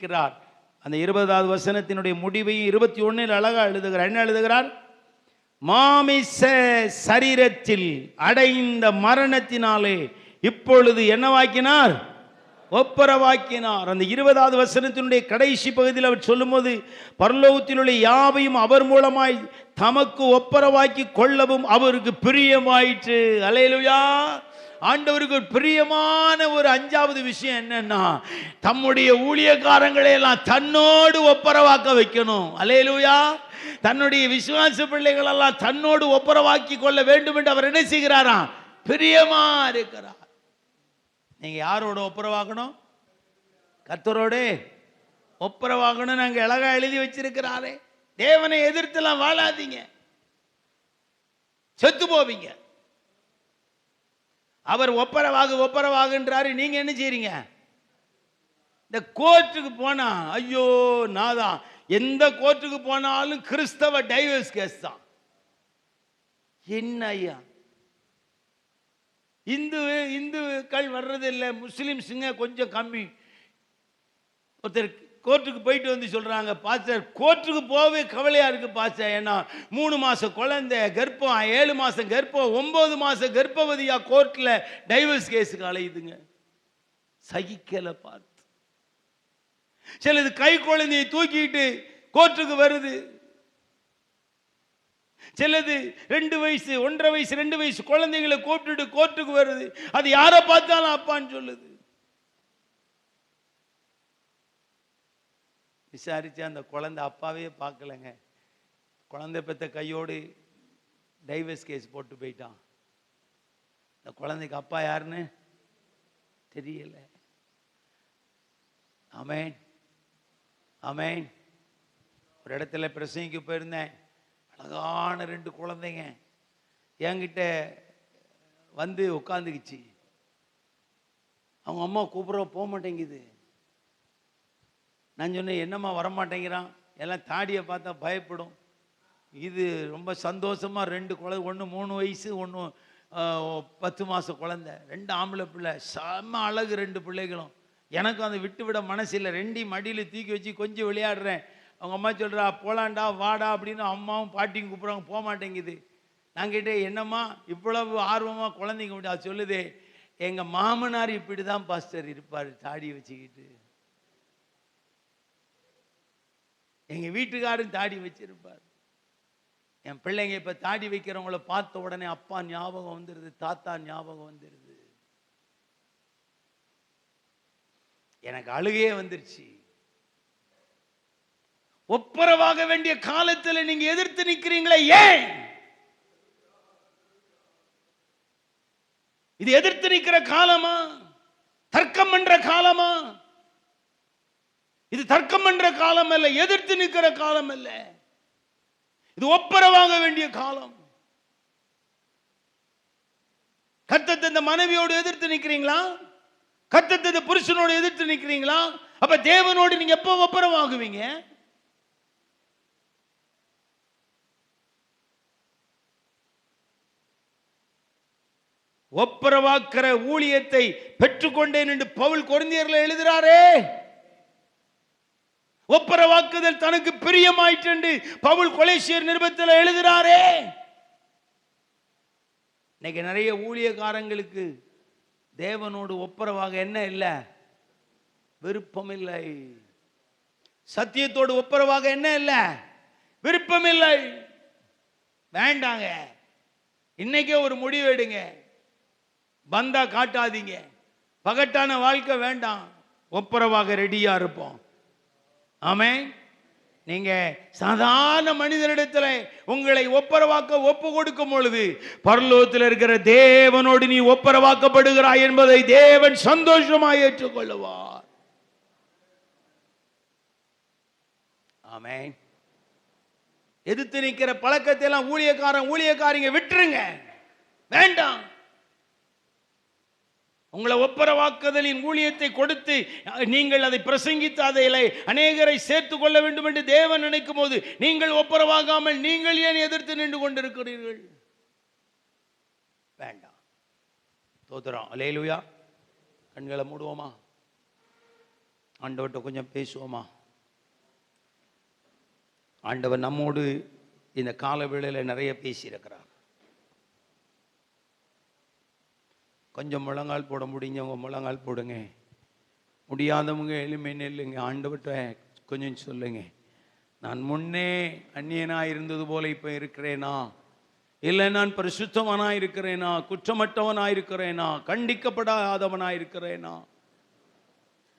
இருக்கிறார். அந்த இருபதாவது வசனத்தினுடைய முடிவையும் இருபத்தி ஒன்றில் அழகாக எழுதுகிறார். என்ன எழுதுகிறார்? மாமிச சரீரத்தில் அடைந்த மரணத்தினாலே இப்பொழுது என்னவாக்கினார் ஒப்பரவாக்கினார். அந்த இருபதாவது வசனத்தினுடைய கடைசி பகுதியில் அவர் சொல்லும்போது பரலோகத்தில் உள்ள யாவையும் அவர் மூலமாய் தமக்கு ஒப்பரவாக்கி கொள்ளவும் அவருக்கு பிரியமாயிற்று. அலையலுயா ஆண்டவருக்கு ஒரு பிரியமான ஒரு அஞ்சாவது விஷயம் என்னன்னா தம்முடைய ஊழியக்காரங்களை எல்லாம் தன்னோடு ஒப்பரவாக்க வைக்கணும். அலையலூயா தன்னுடைய விசுவாச பிள்ளைகள் எல்லாம் தன்னோடு ஒப்பரவாக்கி கொள்ள வேண்டும் என்று அவர் என்ன செய்கிறாராம்? பிரியமா இருக்கிறார். நீங்க யாரோட ஒப்புரவாகணும் கத்தரோடு ஒப்புரவாகணும் நாங்கள் அழகா எழுதி வச்சிருக்கிறாரே. தேவனை எதிர்த்துலாம் வாழாதீங்க. செத்து போவீங்க. அவர் ஒப்பரவாகு ஒப்பரவாகுன்றாரு. நீங்க என்ன செய்றீங்க? இந்த கோர்ட்டுக்கு போனா ஐயோ நாதான் எந்த கோர்ட்டுக்கு போனாலும் கிறிஸ்தவ டைவர்ஸ் கேஸ் தான். என்ன ஐயா? இந்து இந்துக்கள் வர்றது இல்லை முஸ்லிம்ஸுங்க கொஞ்சம் கம்மி. ஒருத்தர் கோர்ட்டுக்கு போயிட்டு வந்து சொல்கிறாங்க பாஸ்டர் கோர்ட்டுக்கு போகவே கவலையாக இருக்குது பாஸ்டர். ஏன்னா மூணு மாதம் குழந்தை கர்ப்பம் ஏழு மாதம் கர்ப்பம் ஒம்பது மாதம் கர்ப்பவதியாக கோர்ட்டில் டைவர்ஸ் கேஸுக்கு அலையுதுங்க. சகிக்கலை பார்த்து. சிலது கை குழந்தையை தூக்கிட்டு கோர்ட்டுக்கு வருது. சிலது ரெண்டு வயசு ஒன்றரை வயசு ரெண்டு வயசு குழந்தைங்களை கூப்பிட்டுட்டு கோர்ட்டுக்கு வருது. அது யாரை பார்த்தாலும் அப்பான்னு சொல்லுது. விசாரிச்சு அந்த குழந்தை அப்பாவே பார்க்கலைங்க. குழந்தை பெத்த கையோடு டைவர்ஸ் கேஸ் போட்டு போயிட்டான். இந்த குழந்தைக்கு அப்பா யாருன்னு தெரியல. அமேன் அமேன் ஒரு இடத்துல பிரசங்கிக்கு போயிருந்தேன். அழகான ரெண்டு குழந்தைங்க. என்கிட்ட வந்து உட்காந்துக்குச்சு அவங்க அம்மா கூப்பிட போக மாட்டேங்குது. நான் சொன்னேன் என்னம்மா வரமாட்டேங்கிறான்? எல்லாம் தாடியை பார்த்தா பயப்படும். இது ரொம்ப சந்தோஷமா ரெண்டு குழந்தை ஒன்று மூணு வயசு ஒன்று பத்து மாதம் குழந்தை. ரெண்டு ஆம்பளை பிள்ளை. செம்ம அழகு ரெண்டு பிள்ளைகளும். எனக்கும் அதை விட்டு விட மனசு இல்லை. ரெண்டையும் மடியில் தூக்கி வச்சு கொஞ்சம் விளையாடுறேன். அவங்க அம்மா சொல்கிறா போலாண்டா வாடா அப்படின்னு அம்மாவும் பாட்டியும் கூப்பிட்றாங்க. போக மாட்டேங்குது. நான் கேட்டேன் என்னம்மா இவ்வளவு ஆர்வமாக குழந்தைங்க முடியாது சொல்லுது. சொல்லுதே எங்கள் மாமனார் இப்படி தான் பாஸ்டர் இருப்பார் தாடி வச்சுக்கிட்டு. எங்கள் வீட்டுக்காரரும் தாடி வச்சிருப்பார். என் பிள்ளைங்க இப்போ தாடி வைக்கிறவங்கள பார்த்த உடனே அப்பா ஞாபகம் வந்துடுது தாத்தா ஞாபகம் வந்துடுது எனக்கு அழுகையே வந்துருச்சு. ஒப்புரவாக வேண்டிய காலத்தில் நீங்க எதிர்த்து நிக்கிறீங்களே ஏன்? இது எதிர்த்து நிக்கிற காலமா? தர்க்கம் பண்ற காலமா? இது தர்க்கம் பண்ற காலம் அல்ல எதிர்த்து நிற்கிற காலம் அல்ல. இது ஒப்புரவாக வேண்டிய காலம். கத்தத்தை இந்த மனைவியோடு எதிர்த்து நிக்கிறீங்களா? கத்தத்தை இந்த புருஷனோடு எதிர்த்து நிக்கிறீங்களா? அப்ப தேவனோடு நீங்க எப்போ ஒப்புரவாகுவீங்க? ஒப்புரவாக்கிற ஊழியத்தை பெற்றுக்கொண்டேன் என்று பவுல் கொரிந்தியர்ல எழுதுறாரே. ஒப்புரவாக்குதல் தனக்கு பிரியமாயிற்று என்று பவுல் கொலேசியர் நிருபத்தில் எழுதுகிறாரே. இன்னைக்கு நிறைய ஊழியக்காரங்களுக்கு தேவனோடு ஒப்புரவாக என்ன இல்லை? விருப்பம் இல்லை சத்தியத்தோடு ஒப்புரவாக என்ன இல்லை? விருப்பம் இல்லை வேண்டாங்க. இன்னைக்கே ஒரு முடிவு எடுங்க. பந்தா காட்டாதீங்க. பகட்டான வாழ்க்கை வேண்டாம். ஒப்புரவாக ரெடியாக இருப்போம். ஆமே நீங்க சாதாரண மனிதனிடத்துல உங்களை ஒப்புரவாக்க ஒப்பு கொடுக்கும் பொழுது பரலோகத்தில் இருக்கிற தேவனோடு நீ ஒப்புரவாக்கப்படுகிறாய் என்பதை தேவன் சந்தோஷமாக ஏற்றுக்கொள்ளுவார். ஆமே எதிர்த்து நிற்கிற பழக்கத்தை எல்லாம் ஊழியக்காரன் ஊழியக்காரங்க விட்டுருங்க. வேண்டாம். உங்களை ஒப்புரவாக்குதலின் ஊழியத்தை கொடுத்து நீங்கள் அதை பிரசங்கித்து அதை அநேகரை சேர்த்து கொள்ள வேண்டும் என்று தேவன் நினைக்கும் போது நீங்கள் ஒப்புரவாகாமல் நீங்கள் ஏன் எதிர்த்து நின்று கொண்டிருக்கிறீர்கள்? வேண்டாம். தோத்துறோம். அலேலுயா கண்களை மூடுவோமா? ஆண்டவர்கிட்ட கொஞ்சம் பேசுவோமா? ஆண்டவர் நம்மோடு இந்த கால வேளையில் நிறைய பேசியிருக்கிறார். கொஞ்சம் முழங்கால் போட முடிஞ்சவங்க முழங்கால் போடுங்க. முடியாதவங்க எளிமை நெல்லுங்க ஆண்டவர்கிட்ட கொஞ்சம் சொல்லுங்க. நான் முன்னே அந்நியனாக இருந்தது போல இப்போ இருக்கிறேனா? இல்லை நான் பரிசுத்தவனாக இருக்கிறேனா? குற்றமற்றவனாக இருக்கிறேனா? கண்டிக்கப்படாதவனாக இருக்கிறேனா?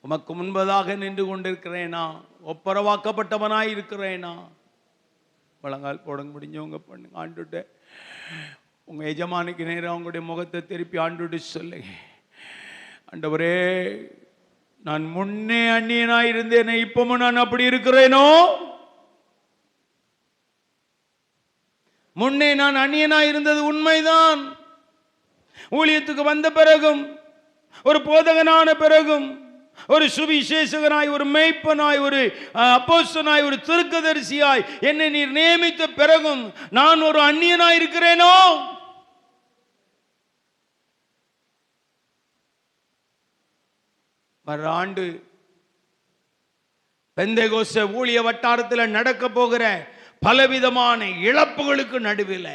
உமக்கு முன்பதாக நின்று கொண்டிருக்கிறேனா? ஒப்பரவாக்கப்பட்டவனாய் இருக்கிறேனா? முழங்கால் போட முடிஞ்சவங்க பண்ணுங்க ஆண்டுட்ட உங்கள் எஜமானுக்கு நேராக உங்களுடைய முகத்தை திருப்பி ஆண்டுட்டு சொல்லுங்க. ஆண்டவரே நான் முன்னே அந்நியனாக இருந்தேனே இப்பவும் நான் அப்படி இருக்கிறேனோ? முன்னே நான் அந்நியனாக இருந்தது உண்மைதான். ஊழியத்துக்கு வந்த பிறகும் ஒரு போதகனான பிறகும் ஒரு சுவிசேஷகனாய் ஒரு மெய்ப்பனாய் ஒரு அஹ், ஒரு திருக்கதரிசியாய் என்னை நீர் நியமித்த பிறகும் நான் ஒரு அந்நியனாய் இருக்கிறேனோ? வர ஆண்டு பெந்தைகோச ஊழிய வட்டாரத்தில் நடக்க போகிற பலவிதமான இழப்புகளுக்கு நடுவில்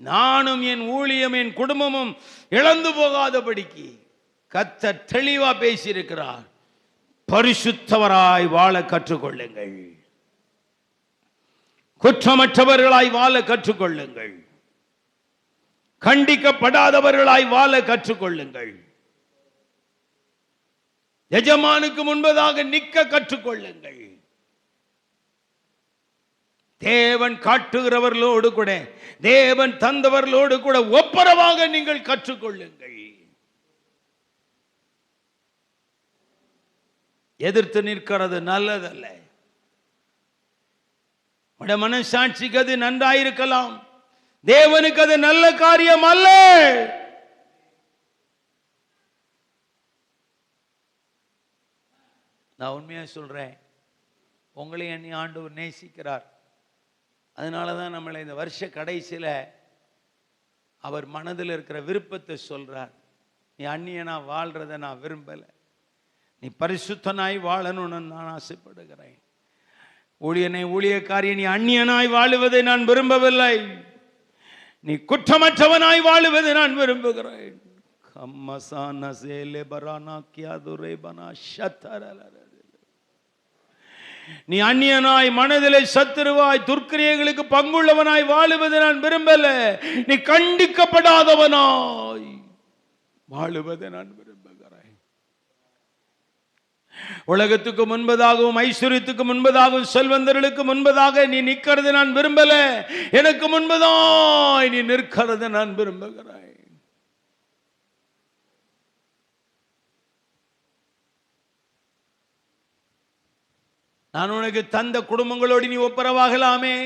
நானும் என் ஊழியம் என் குடும்பமும் இழந்து போகாதபடிக்கு கத்த தெளிவா பேசியிருக்கிறார். பரிசுத்தவராய் வாழ கற்றுக்கொள்ளுங்கள். குற்றமற்றவர்களாய் வாழ கற்றுக்கொள்ளுங்கள். கண்டிக்கப்படாதவர்களாய் வாழ கற்றுக்கொள்ளுங்கள். எஜமானுக்கு முன்பதாக நிற்க கற்றுக்கொள்ளுங்கள். தேவன் காட்டுகிறவர்களோடு கூட தேவன் தந்தவர்களோடு கூட ஒப்பரவாக நீங்கள் கற்றுக்கொள்ளுங்கள். எதிர்த்து நிற்கிறது நல்லதல்ல. உடைய மனசாட்சிக்கு அது நன்றாயிருக்கலாம். தேவனுக்கு அது நல்ல காரியம் அல்ல. நான் உண்மையா சொல்றேன். உங்களையும் என்னை ஆண்டவர் நேசிக்கிறார். அதனால தான் நம்மளை இந்த வருஷ கடைசியில அவர் மனதில் இருக்கிற விருப்பத்தை சொல்றார். நீ அந்நியனா வாழ்றதை நான் விரும்பலை. நீ பரிசுத்தனாய் வாழணும்னு நான் ஆசைப்படுகிறேன். ஊழியனை ஊழியக்காரியை நீ அந்நியனாய் வாழுவதை நான் விரும்பவில்லை. நீ குற்றமற்றவனாய் வாழுவதை நான் விரும்புகிறேன். கம்மசான சேலே பரானா கியாதுரை நீ அந்நியனாய் மனதிலே சத்துருவாய் துர்க்கிரியர்களுக்கு பங்குள்ளவனாய் வாழுவதை நான் விரும்பல. நீ கண்டிக்கப்படாதவனாய் வாழுவதை நான் விரும்ப உலகத்துக்கு முன்பதாகவும் ஐஸ்வர்யத்துக்கு முன்பதாகவும் செல்வந்தர்களுக்கு முன்பதாக நீ நிற்கிறது நான் விரும்பல. எனக்கு முன்பதாய் நீ நிற்கிறது நான் விரும்புகிறேன் நான் உனக்கு தந்த குடும்பங்களோடு நீ ஒப்பரவாகலாமே.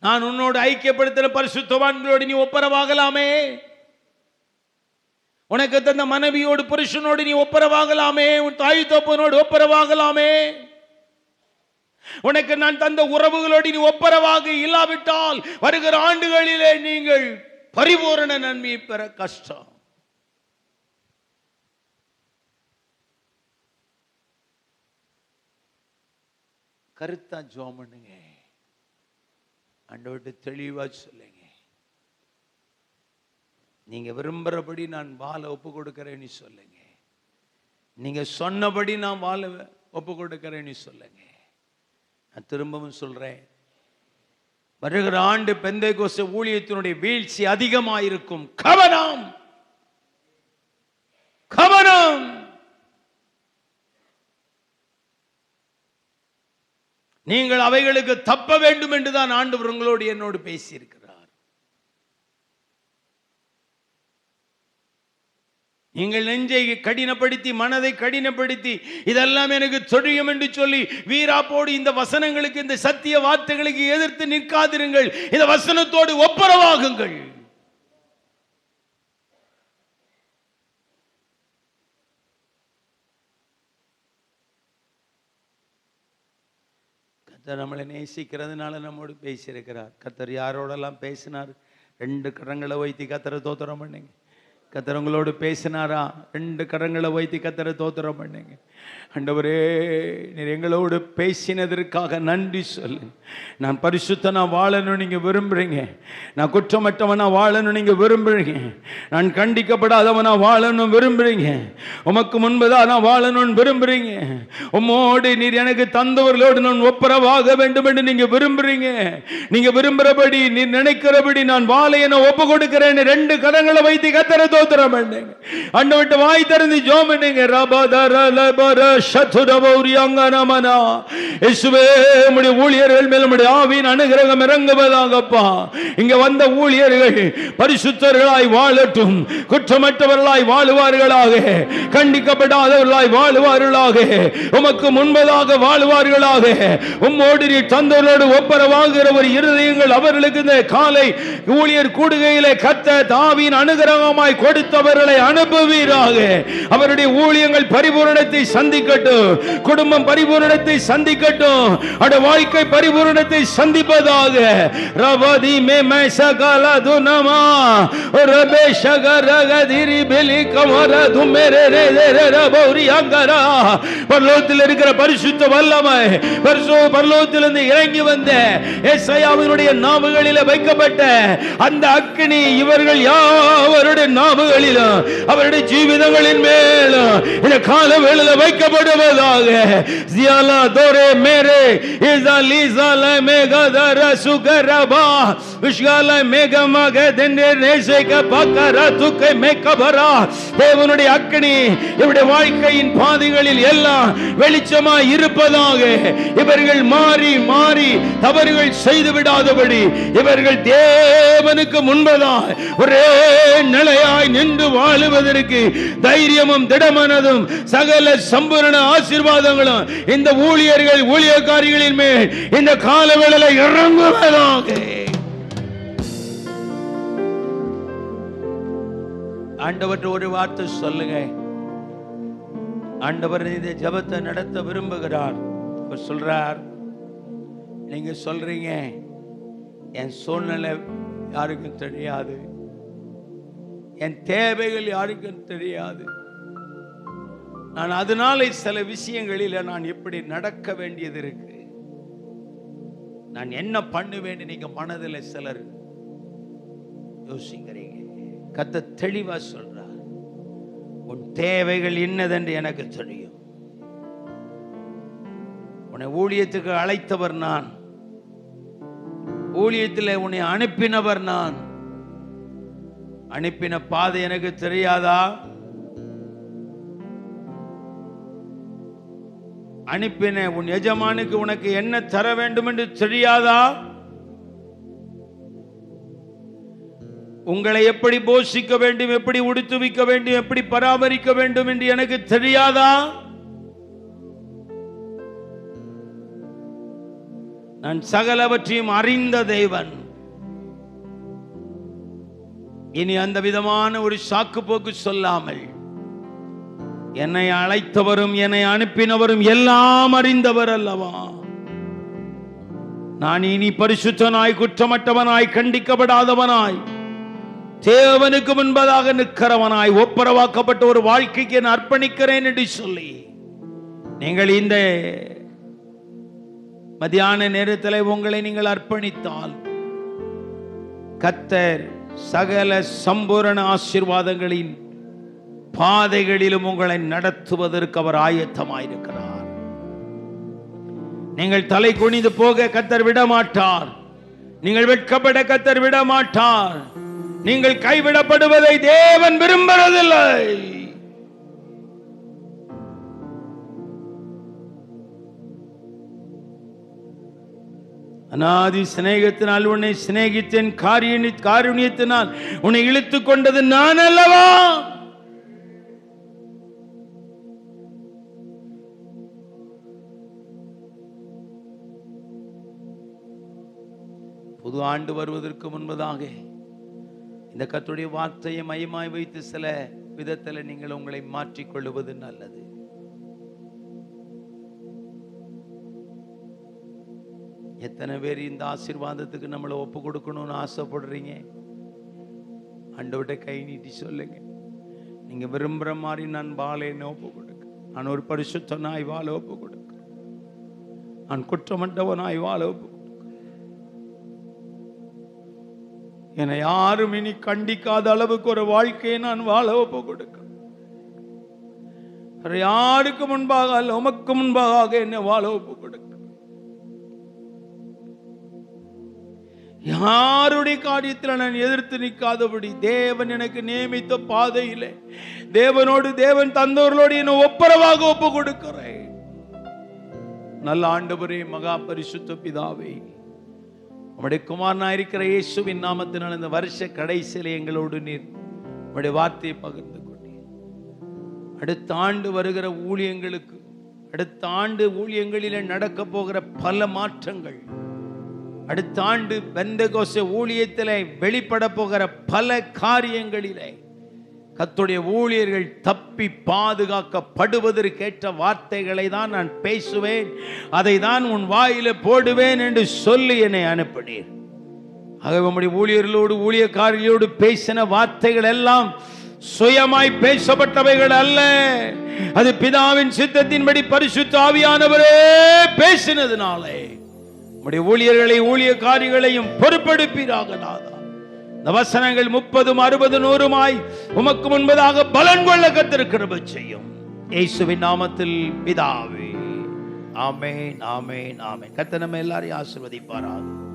நான் உன்னோடு ஐக்கியப்படுத்தின பரிசுத்தவான்களோடு நீ ஒப்பரவாகலாமே. உனக்கு தந்த மனைவியோடு புருஷனோடு நீ ஒப்பரவாகலாமே உன் தாய் தப்பனோடு ஒப்பரவாகலாமே. உனக்கு நான் தந்த உறவுகளோடு நீ ஒப்பரவாக இல்லாவிட்டால் வருகிற ஆண்டுகளிலே நீங்கள் பரிபூரண நன்மையை பெற கஷ்டம். கருத்தா ஜோம் பண்ணுங்க. தெளிவா சொல்லுங்க. நீங்க விரும்புறபடி நான் வாழ ஒப்பு கொடுக்குறேன்னு சொல்லுங்க. நீங்க சொன்னபடி நான் வாழ ஒப்பு கொடுக்குறேன்னு சொல்லுங்க. நான் திரும்பவும் சொல்றேன். வருகிற ஆண்டு பெந்தை கோச ஊழியத்தினுடைய வீழ்ச்சி அதிகமாயிருக்கும். கவனம்! கவனம்! நீங்கள் அவைகளுக்கு தப்ப வேண்டும் என்றுதான் ஆண்டவர் உங்களோடு என்னோடு பேசியிருக்கிறார். நீங்கள் நெஞ்சை கடினப்படுத்தி மனதை கடினப்படுத்தி இதெல்லாம் எனக்கு தெரியும் என்று சொல்லி வீராப்போடு இந்த வசனங்களுக்கு இந்த சத்திய வார்த்தைகளுக்கு எதிர்த்து நிற்காதிருங்கள். இந்த வசனத்தோடு ஒப்புரவாகுங்கள். கத்தர் நம்மளை நேசிக்கிறதுனால நம்மோடு பேசியிருக்கிறார். கத்தர் யாரோடெல்லாம் பேசினார்? ரெண்டு கரங்களை வைத்து கத்தரை தோத்திரம் பண்ணுங்க. கத்தர் உங்களோடு பேசினாரா? ரெண்டு கரங்களை வைத்து கத்தரை தோத்திரம் பண்ணுங்க. அண்டவரே நீர் எங்களோடு பேசினதற்காக நன்றி சொல்லு. நான் பரிசுத்தனாக வாழணும் நீங்கள் விரும்புறீங்க. நான் குற்றமற்றவனாக வாழணும் நீங்கள் விரும்புகிறீங்க நான் கண்டிக்கப்படாதவனாக வாழணும் விரும்புகிறீங்க உமக்கு முன்பதாக நான் வாழணும்னு விரும்புகிறீங்க உம்மோடு நீர் எனக்கு தந்தவர்களோடு நான் ஒப்புரவாக வேண்டும் என்று நீங்க விரும்புகிறீங்க நீங்க விரும்புறபடி நீர் நினைக்கிறபடி நான் வாழ என ஒப்பு கொடுக்குறேன்னு ரெண்டு கரங்களை வைத்து கத்தரை ஸ்தோத்திரம் பண்ணுங்க அண்ண விட்டு வாய் திறந்து ஜோம் பண்ணுங்க ரபதர லபர சதுரபௌரி அங்கனமனா இயேசுவே நம்முடைய ஊழியர்கள் மேல் நம்முடைய ஆவியின் அனுகிரகம் இறங்குவதாகப்பா. இங்க வந்த ஊழியர்கள் பரிசுத்தர்களாய் வாழட்டும் குற்றமற்றவர்களாய் வாழுவார்களாக கண்டிக்கப்படாதவர்களாய் வாழுவார்களாக உமக்கு முன்பதாக வாழுவார்களாக. உம்மோடு நீ தந்தவர்களோடு ஒப்பரவாகிற ஒரு இருதயங்கள் அவர்களுக்கு இந்த காலை ஊழியர் கூடுகையிலே கத்த தாவியின் அனுகிரகமாய் கொடுத்தவர்களை அனுப்புவீராக. அவருடைய ஊழியங்கள் பரிபூரணத்தை சந்திக்கட்டும். குடும்பம் பரிபூரணத்தை சந்திக்கட்டும். அட வாழ்க்கை பரிபூரணத்தை சந்திப்பதாக. ரவதி மே மேசகல துனமா ரபே சகரகதிரி பெலி கமர துமேரே ரே ரே ரபௌரி அங்கரா பரலோகத்தில் இருக்கிற பரிசுத்த வல்லமை பரிசு பரலோகத்திலிருந்து இறங்கி வந்த எஸ்ஐயாவினுடைய நாமங்களில் வைக்கப்பட்ட அந்த அக்கினி இவர்கள் யாவருடைய நாவுகளிலும் அவருடைய ஜீவிதங்களின் மேலும் இந்த கால வேளையில் வைக்கப்படுவதாக. ஜியாலா தோரே மேரே இசா லீசா லீசால மேகதர சுகரபா விஷால மேகமாக தென்றே நேசேக பக்கர துக்கை மேக்கபரா தேவனுடைய அக்கினி இவருடைய வாழ்க்கையின் பாதைகளில் எல்லாம் வெளிச்சமாய் இருப்பதாக. இவர்கள் மாறி மாறி தவறுகள் செய்து விடாதபடி இவர்கள் தேவனுக்கு முன்பதாய் ஒரே நிலையாய் நின்று வாழுவதற்கு தைரியமும் திடமானதும் சகல சம்பூரண ஆசீர்வாதங்களும் இந்த ஊழியர்கள் ஊழியக்காரிகளின் மேல் இந்த காலவேளையில இறங்குவதாக. ஆண்டவர் ஒரு வார்த்தை சொல்லுங்க. ஆண்டவர் இந்த ஜபத்தை நடத்த விரும்புகிறார். அவர் சொல்றார் நீங்க சொல்றீங்க. என் சூழ்நிலை யாருக்கும் தெரியாது. என் தேவைகள் யாருக்கும் தெரியாது. நான் அதனால சில விஷயங்களில் நான் எப்படி நடக்க வேண்டியது இருக்கு. நான் என்ன பண்ணுவேன்னு நீங்க மனதில் சிலர் யோசிக்கிறீங்க. கத்த தெளிவா சொல்றார். உன் தேவைகள் என்னதென்று எனக்கு தெரியும். உன்னை ஊழியத்துக்கு அழைத்தவர் நான். ஊழியத்தில் உன்னை அனுப்பினவர் நான். அனுப்பின பாதை எனக்கு தெரியாதா? அனுப்பின உன் எஜமானுக்கு உனக்கு என்ன தர வேண்டும் என்று தெரியாதா? உங்களை எப்படி போஷிக்க வேண்டும் எப்படி உடுத்துவிக்க வேண்டும் எப்படி பராமரிக்க வேண்டும் என்று எனக்கு தெரியாதா? நான் சகலவற்றையும் அறிந்த தேவன். இனி அந்த விதமான ஒரு சாக்கு போக்கு சொல்லாமல் என்னை அழைத்தவரும் என்னை அனுப்பினவரும் எல்லாம் அறிந்தவர் அல்லவா? நான் இனி பரிசுத்தனாய் குற்றமற்றவனாய் கண்டிக்கப்படாதவனாய் தேவனுக்கு முன்பதாக நிற்கிறவனாய் ஒப்புரவாக்கப்பட்ட ஒரு வாழ்க்கைக்கு நான் அர்ப்பணிக்கிறேன் என்று சொல்லி நீங்கள் இந்த மத்தியான நேரத்தில் உங்களை நீங்கள் அர்ப்பணித்தால் கத்தர் சகல சம்பூரண ஆசீர்வாதங்களின் பாதைகளிலும் உங்களை நடத்துவதற்கு அவர் ஆயத்தமாயிருக்கிறார். நீங்கள் தலை குனிந்து போக கத்தர் விட மாட்டார் நீங்கள் வெட்கப்பட கத்தர் விட மாட்டார் நீங்கள் கைவிடப்படுவதை தேவன் விரும்புவதில்லை அநாதி சிநேகத்தினால் உன்னை சிநேகித்தேன். காரியணி காருணியத்தினால் உன்னை இழுத்துக் கொண்டது நான் அல்லவா புது ஆண்டு வருவதற்கு முன்பதாக இந்த கத்துடைய வார்த்தையை மையமாய் வைத்து சில விதத்தில் நீங்கள் உங்களை மாற்றிக்கொள்ளுவது நல்லது. எத்தனை பேர் இந்த ஆசீர்வாதத்துக்கு நம்மளை ஒப்பு கொடுக்கணும்னு ஆசைப்படுறீங்க? ஆண்டவர்கிட்ட கை நீட்டி சொல்லுங்க. நீங்க விரும்புற மாதிரி நான் வாழேன்னு ஒப்பு கொடுக்க. நான் ஒரு பரிசுத்தனாய் வாழ ஒப்பு கொடுக்க. நான் குற்றமற்றவனாய் வாழ ஒப்பு கொடுக்க. என்னை யாரும் இனி கண்டிக்காத அளவுக்கு ஒரு வாழ்க்கையை நான் வாழ ஒப்பு கொடுக்க. வேற யாருக்கு முன்பாக அல்ல உமக்கு முன்பாக என்னை வாழ ஒப்பு கொடுக்க. யாருடைய காரியத்தில் நான் எதிர்த்து நிற்காதபடி தேவன் எனக்கு நியமித்த பாதையிலே தேவனோடு தேவன் தந்தவர்களோடு என்னை ஒப்புரவாக ஒப்பு கொடுக்கிறேன் நல்ல ஆண்டவரே மகா பரிசுத்த பிதாவே உம்முடைய குமாரனா இருக்கிற இயேசுவின் நாமத்தினால் இந்த வருஷ கடைசியில் எங்களோடு நீர் உம்முடைய வார்த்தையை பகிர்ந்து கொண்டீர். அடுத்த ஆண்டு வருகிற ஊழியங்களுக்கு அடுத்த ஆண்டு ஊழியங்களிலே நடக்க போகிற பல மாற்றங்கள் அடுத்த ஆண்டு பெந்தகோச ஊழியத்திலே வெளிப்பட போகிற பல காரியங்களிலே கத்துடைய ஊழியர்கள் தப்பி பாதுகாக்கப்படுவதற்கேற்ற வார்த்தைகளை தான் நான் பேசுவேன். அதை தான் உன் வாயில போடுவேன் என்று சொல்லி என்னை அனுப்பினீர். ஆகவே உம்முடைய ஊழியர்களோடு ஊழியக்காரர்களோடு பேசின வார்த்தைகள் எல்லாம் சுயமாய் பேசப்பட்டவைகள் அல்ல. அது பிதாவின் சித்தத்தின்படி பரிசுத்த ஆவியானவரே பேசினதுனாலே. உம்முடைய ஊழியர்களை ஊழியக்காரிகளையும் பொறுப்பெடுப்பீராக நாதா இந்த வசனங்கள் முப்பதும் அறுபது நூறுமாய் உமக்கு முன்பதாக பலன் கொள்ள கத்திருக்கிறப செய்யும். இயேசுவின் நாமத்தில் பிதாவே. ஆமேன் ஆமேன் ஆமேன். கர்த்தர் எல்லாரையும் ஆசிர்வதிப்பாராகும்